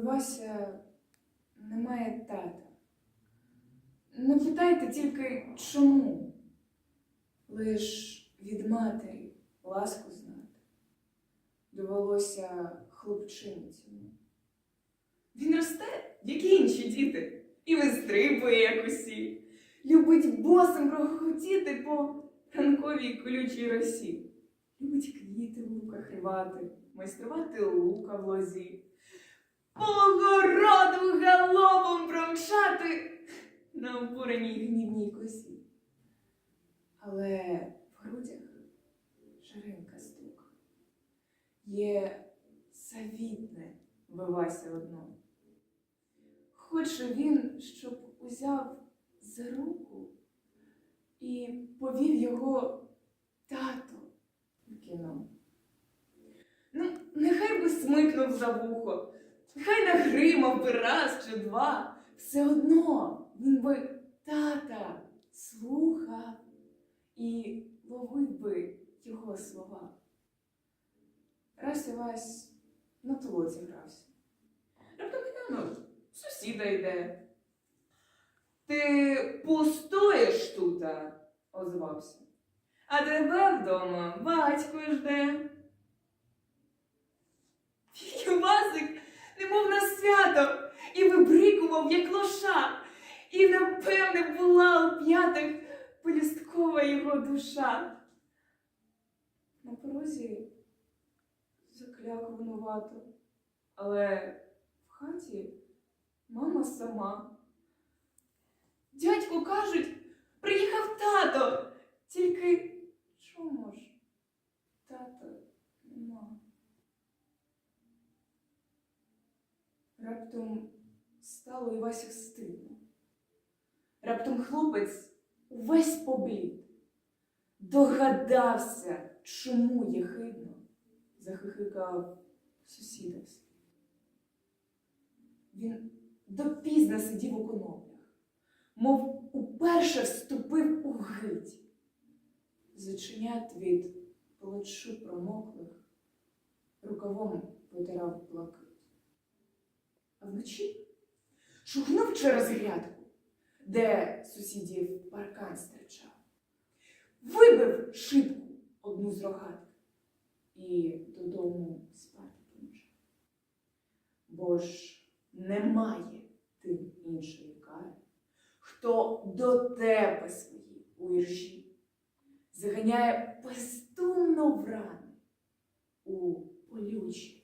Вася не має тата. Не питайте тільки чому. Лиш від матері ласку знати. Довелося хлопчині цьому. Він росте, як і інші діти, і вистрибує, як усі. Любить босим прохотіти по ранковій колючій росі. Любить квіти в луках рвати, майструвати лука в лозі. По городу галопом промчати на обуреній гнівній косі. Але в грудях шаринка стука. Є завітне вивася одно. Хоче він, щоб узяв за руку і повів його тато в кіно. Ну, нехай би смикнув за вухо, нехай нагримав би раз чи два. Все одно він би тата слухав і ловив би його слова. Раз Івась на толоці грався. Раптом глянув, сусіда йде. Ти постоїш тута, озвався. А тебе вдома батько жде. Васик, немов на свято, і вибрикував, як лоша, і, напевне, була у п'ятих полісткова його душа. На порозі закляк винувато, але в хаті мама сама. Дядьку кажуть, приїхав тато, тільки Чому ж тата нема? Раптом стало Івасі стидно. Раптом хлопець увесь поблід. Догадався, чому є хидно, захихикав сусіда. Він допізно сидів у коноплях, мов уперше вступив у гить. Заченят від плечу промоклих, рукавом витирав блакит. А вночі шугнув через грядку, де сусідів паркан стирчав, вибив шибку одну з рогаток і додому спати помчав. Бо ж немає тим іншої кари, хто до тебе свої у іржі заганяє бездумно в рани у полючі